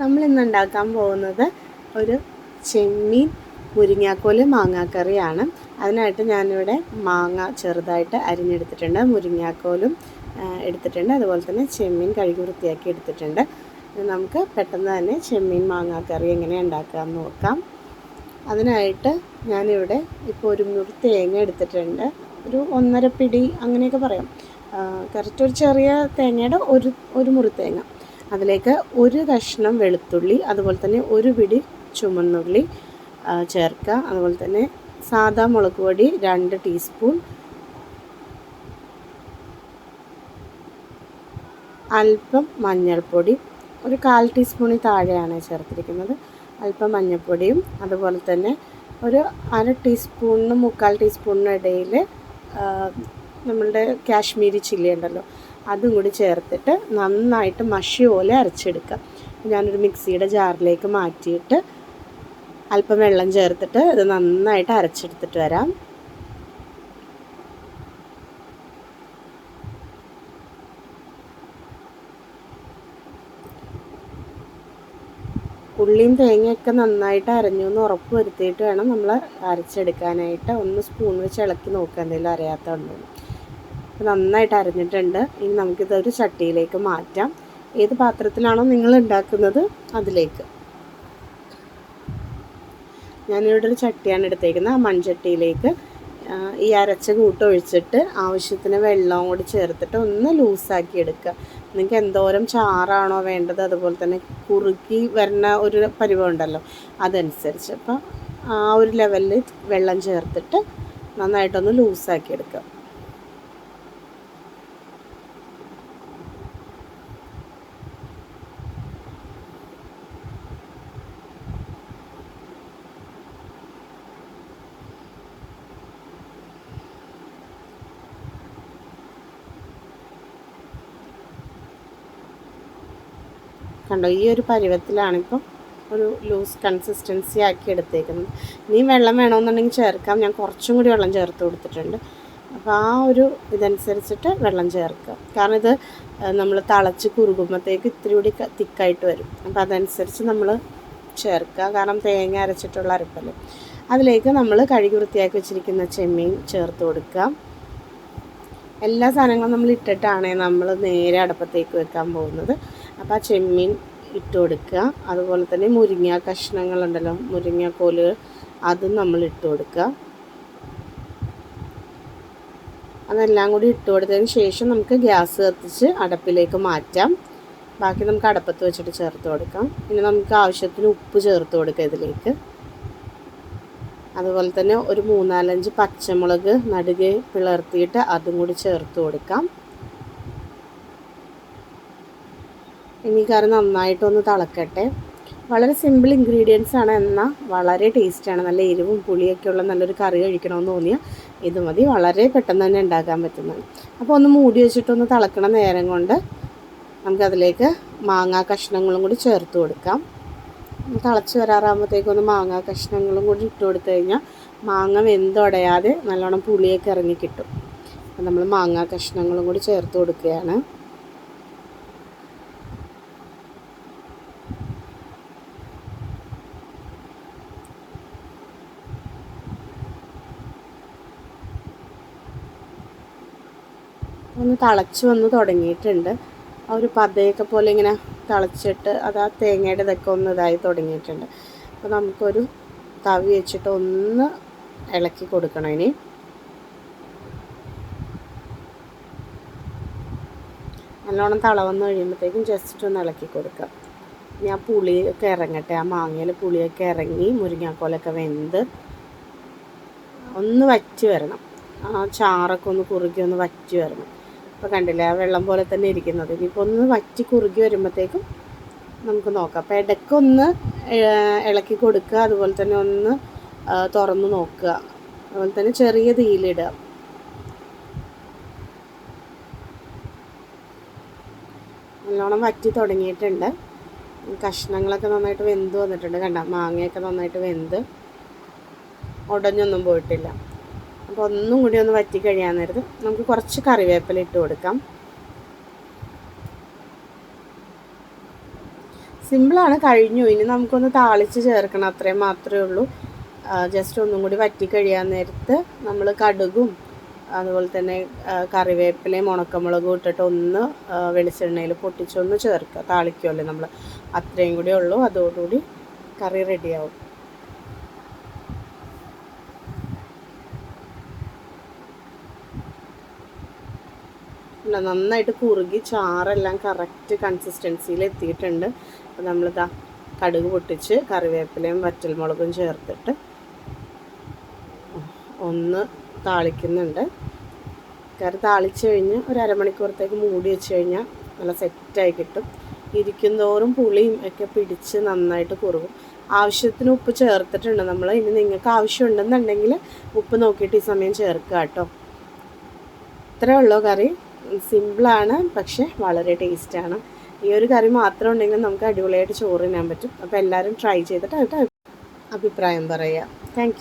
നമ്മൾ ഇന്ന് ഉണ്ടാക്കാൻ പോകുന്നത് ഒരു ചെമ്മീൻ മുരിങ്ങാക്കോൽ മാങ്ങാക്കറിയാണ്. അതിനായിട്ട് ഞാനിവിടെ മാങ്ങ ചെറുതായിട്ട് അരിഞ്ഞെടുത്തിട്ടുണ്ട്. മുരിങ്ങാക്കോലും എടുത്തിട്ടുണ്ട്. അതുപോലെ തന്നെ ചെമ്മീൻ കഴുകി വൃത്തിയാക്കി എടുത്തിട്ടുണ്ട്. നമുക്ക് പെട്ടെന്ന് തന്നെ ചെമ്മീൻ മാങ്ങാക്കറി എങ്ങനെ ഉണ്ടാക്കാമെന്ന് നോക്കാം. അതിനായിട്ട് ഞാനിവിടെ ഇപ്പോൾ ഒരു മുറി തേങ്ങ എടുത്തിട്ടുണ്ട്. ഒരു ഒന്നര പിടി അങ്ങനെയൊക്കെ പറയാം. കറക്റ്റ് ഒരു ചെറിയ തേങ്ങയുടെ ഒരു ഒരു മുറി തേങ്ങ. അതിലേക്ക് ഒരു കഷ്ണം വെളുത്തുള്ളി അതുപോലെ തന്നെ ഒരു പിടി ചുമന്നുള്ളി ചേർക്കുക. അതുപോലെ തന്നെ സാദാ മുളക് പൊടി രണ്ട് ടീസ്പൂൺ. അല്പം മഞ്ഞൾപ്പൊടി ഒരു കാൽ ടീസ്പൂണിൽ താഴെയാണ് ചേർത്തിരിക്കുന്നത്. അല്പം മഞ്ഞൾപ്പൊടിയും അതുപോലെ തന്നെ ഒരു അര ടീസ്പൂണിനും മുക്കാൽ ടീസ്പൂണിനും ഇടയിൽ നമ്മളുടെ കാശ്മീരി ചില്ലി ഉണ്ടല്ലോ അതും കൂടി ചേർത്തിട്ട് നന്നായിട്ട് മഷി പോലെ അരച്ചെടുക്കുക. ഞാനൊരു മിക്സിയുടെ ജാറിലേക്ക് മാറ്റിയിട്ട് അല്പം വെള്ളം ചേർത്തിട്ട് ഇത് നന്നായിട്ട് അരച്ചെടുത്തിട്ട് വരാം. ഉള്ളിയും തേങ്ങയൊക്കെ നന്നായിട്ട് അരഞ്ഞു എന്ന് ഉറപ്പ് വരുത്തിയിട്ട് വേണം നമ്മൾ അരച്ചെടുക്കാനായിട്ട്. ഒന്ന് സ്പൂൺ വെച്ച് ഇളക്കി നോക്കുക എന്തെങ്കിലും അറിയാത്തതുണ്ടോ നന്നായിട്ട് അരഞ്ഞിട്ടുണ്ട്. ഇനി നമുക്കിത് ഒരു ചട്ടിയിലേക്ക് മാറ്റാം. ഏത് പാത്രത്തിലാണോ നിങ്ങൾ ഉണ്ടാക്കുന്നത് അതിലേക്ക്. ഞാനിവിടെ ഒരു ചട്ടിയാണ് എടുത്തേക്കുന്നത്. ആ മൺചട്ടിയിലേക്ക് ഈ അരച്ച കൂട്ട് ഒഴിച്ചിട്ട് ആവശ്യത്തിന് വെള്ളവും കൂടി ചേർത്തിട്ട് ഒന്ന് ലൂസാക്കി എടുക്കുക. നിങ്ങൾക്ക് എന്തോരം ചാറാണോ വേണ്ടത് അതുപോലെ തന്നെ കുറുക്കി വരുന്ന ഒരു പരിവമുണ്ടല്ലോ അതനുസരിച്ച്. അപ്പോൾ ആ ഒരു ലെവലിൽ വെള്ളം ചേർത്തിട്ട് നന്നായിട്ടൊന്ന് ലൂസാക്കി എടുക്കുക. കണ്ടോ ഈ ഒരു പരുവത്തിലാണിപ്പോൾ ഒരു ലൂസ് കൺസിസ്റ്റൻസി ആക്കി എടുത്തേക്കുന്നത്. ഇനി വെള്ളം വേണമെന്നുണ്ടെങ്കിൽ ചേർക്കാം. ഞാൻ കുറച്ചും കൂടി വെള്ളം ചേർത്ത് കൊടുത്തിട്ടുണ്ട്. അപ്പോൾ ആ ഒരു ഇതനുസരിച്ചിട്ട് വെള്ളം ചേർക്കുക. കാരണം ഇത് നമ്മൾ തിളച്ച് കുറുകുമ്പോഴത്തേക്ക് ഇത്തിരി കൂടി തിക്കായിട്ട് വരും. അപ്പോൾ അതനുസരിച്ച് നമ്മൾ ചേർക്കുക. കാരണം തേങ്ങ അരച്ചിട്ടുള്ള അരപ്പൽ അതിലേക്ക് നമ്മൾ കഴുകി വൃത്തിയാക്കി വെച്ചിരിക്കുന്ന ചെമ്മീൻ ചേർത്ത് കൊടുക്കുക. എല്ലാ സാധനങ്ങളും നമ്മൾ ഇട്ടിട്ടാണ് നമ്മൾ നേരെ അടുപ്പത്തേക്ക് വെക്കാൻ പോകുന്നത്. അപ്പോൾ ആ ചെമ്മീൻ ഇട്ട് കൊടുക്കുക. അതുപോലെ തന്നെ മുരിങ്ങ കഷ്ണങ്ങളുണ്ടല്ലോ മുരിങ്ങ കോൽ അതും നമ്മൾ ഇട്ട് കൊടുക്കുക. അതെല്ലാം കൂടി ഇട്ട് കൊടുത്തതിന് ശേഷം നമുക്ക് ഗ്യാസ് കത്തിച്ച് അടപ്പിലേക്ക് മാറ്റാം. ബാക്കി നമുക്ക് അടപ്പത്ത് വെച്ചിട്ട് ചേർത്ത് കൊടുക്കാം. പിന്നെ നമുക്ക് ആവശ്യത്തിന് ഉപ്പ് ചേർത്ത് കൊടുക്കുക ഇതിലേക്ക്. അതുപോലെ തന്നെ ഒരു മൂന്നാലഞ്ച് പച്ചമുളക് നടുകെ പിളർത്തിയിട്ട് അതും കൂടി ചേർത്ത് കൊടുക്കാം. ഇനി കറി നന്നായിട്ടൊന്ന് തിളക്കട്ടെ. വളരെ സിമ്പിൾ ഇൻഗ്രീഡിയൻസ് ആണ് എന്നാൽ വളരെ ടേസ്റ്റാണ് നല്ല എരിവും പുളിയൊക്കെ ഉള്ള നല്ലൊരു കറി കഴിക്കണമെന്ന് തോന്നിയാൽ ഇത് മതി. വളരെ പെട്ടെന്ന് തന്നെ ഉണ്ടാക്കാൻ പറ്റുന്നതാണ് അപ്പോൾ ഒന്ന് മൂടി വെച്ചിട്ടൊന്ന് തിളക്കണ നേരം കൊണ്ട് നമുക്കതിലേക്ക് മാങ്ങാ കഷ്ണങ്ങളും കൂടി ചേർത്ത് കൊടുക്കാം. തിളച്ച് വരാറാകുമ്പോഴത്തേക്കും ഒന്ന് മാങ്ങാ കഷ്ണങ്ങളും കൂടി ഇട്ട് കൊടുത്തു കഴിഞ്ഞാൽ മാങ്ങ വെന്തൊടയാതെ നല്ലോണം പുളിയൊക്കെ ഇറങ്ങി കിട്ടും. നമ്മൾ മാങ്ങാ കഷ്ണങ്ങളും കൂടി ചേർത്ത് കൊടുക്കുകയാണ്. ഒന്ന് തിളച്ച് വന്ന് തുടങ്ങിയിട്ടുണ്ട്. ആ ഒരു പതയൊക്കെ പോലെ ഇങ്ങനെ തിളച്ചിട്ട് അത് ആ തേങ്ങയുടെ ഇതൊക്കെ ഒന്ന് ഇതായി തുടങ്ങിയിട്ടുണ്ട്. അപ്പോൾ നമുക്കൊരു തവി വെച്ചിട്ട് ഒന്ന് ഇളക്കി കൊടുക്കണം ഇനി. നല്ലോണം തളവന്ന് കഴിയുമ്പോഴത്തേക്കും ജസ്റ്റ് ഒന്ന് ഇളക്കി കൊടുക്കുക ഇനി ആ പുളിയൊക്കെ ഇറങ്ങട്ടെ. ആ മാങ്ങയിൽ പുളിയൊക്കെ ഇറങ്ങി മുരിങ്ങാക്കോലൊക്കെ വെന്ത് ഒന്ന് വറ്റി വരണം. ആ ചാറൊക്കെ ഒന്ന് കുറുകി ഒന്ന് വറ്റി വരണം. അപ്പോൾ കണ്ടില്ലേ ആ വെള്ളം പോലെ തന്നെ ഇരിക്കുന്നത്. ഇനിയിപ്പോൾ ഒന്ന് വറ്റി കുറുകി വരുമ്പോഴത്തേക്കും നമുക്ക് നോക്കാം. അപ്പോൾ ഇടയ്ക്കൊന്ന് ഇളക്കി കൊടുക്കുക അതുപോലെ തന്നെ ഒന്ന് തുറന്ന് നോക്കുക. അതുപോലെ തന്നെ ചെറിയ തീയിലിടുക നല്ലോണം വറ്റി തുടങ്ങിയിട്ടുണ്ട്. കഷ്ണങ്ങളൊക്കെ നന്നായിട്ട് വെന്ത് വന്നിട്ടുണ്ട്. കണ്ട? മാങ്ങയൊക്കെ നന്നായിട്ട് വെന്ത്. ഉടഞ്ഞൊന്നും പോയിട്ടില്ല. അപ്പോൾ ഒന്നും കൂടി ഒന്ന് വറ്റി കഴിയാൻ നേരത്ത് നമുക്ക് കുറച്ച് കറിവേപ്പില ഇട്ട് കൊടുക്കാം. സിമ്പിളാണ് കഴിഞ്ഞു. ഇനി നമുക്കൊന്ന് താളിച്ച് ചേർക്കണം അത്രയും മാത്രമേ ഉള്ളൂ. ജസ്റ്റ് ഒന്നും കൂടി വറ്റി കഴിയാൻ നേരത്ത് നമ്മൾ കടുകും അതുപോലെ തന്നെ കറിവേപ്പിലയും ഉണക്കമുളകും ഇട്ടിട്ട് ഒന്ന് വെളിച്ചെണ്ണയിൽ പൊട്ടിച്ചൊന്ന് ചേർക്കുക. താളിക്കുമല്ലോ നമ്മൾ അത്രയും കൂടി ഉള്ളൂ. അതോടുകൂടി കറി റെഡിയാവും ഇല്ല നന്നായിട്ട് കുറുകി ചാറെല്ലാം കറക്റ്റ് കൺസിസ്റ്റൻസിയിൽ എത്തിയിട്ടുണ്ട്. അപ്പോൾ നമ്മളിതാ കടുക് പൊട്ടിച്ച് കറിവേപ്പിലയും വറ്റൽമുളകും ചേർത്തിട്ട് ഒന്ന് താളിക്കുന്നുണ്ട്. കറി താളിച്ച് കഴിഞ്ഞ് ഒരു അരമണിക്കൂറത്തേക്ക് മൂടി വെച്ച് കഴിഞ്ഞാൽ നല്ല സെറ്റായി കിട്ടും. ഇരിക്കുന്തോറും പുളിയും ഒക്കെ പിടിച്ച് നന്നായിട്ട് കുറുകും. ആവശ്യത്തിന് ഉപ്പ് ചേർത്തിട്ടുണ്ട് നമ്മൾ ഇനി നിങ്ങൾക്ക് ആവശ്യമുണ്ടെന്നുണ്ടെങ്കിൽ ഉപ്പ് നോക്കിയിട്ട് ഈ സമയം ചേർക്കുക കേട്ടോ ഇത്രേ ഉള്ളൂ കറി. സിമ്പിളാണ് പക്ഷേ വളരെ ടേസ്റ്റാണ്. ഈ ഒരു കറി മാത്രം ഉണ്ടെങ്കിൽ നമുക്ക് അടിപൊളിയായിട്ട് ചോറ് തിന്നാൻ പറ്റും. അപ്പോൾ എല്ലാവരും ട്രൈ ചെയ്തിട്ട് അഭിപ്രായം പറയുക. താങ്ക്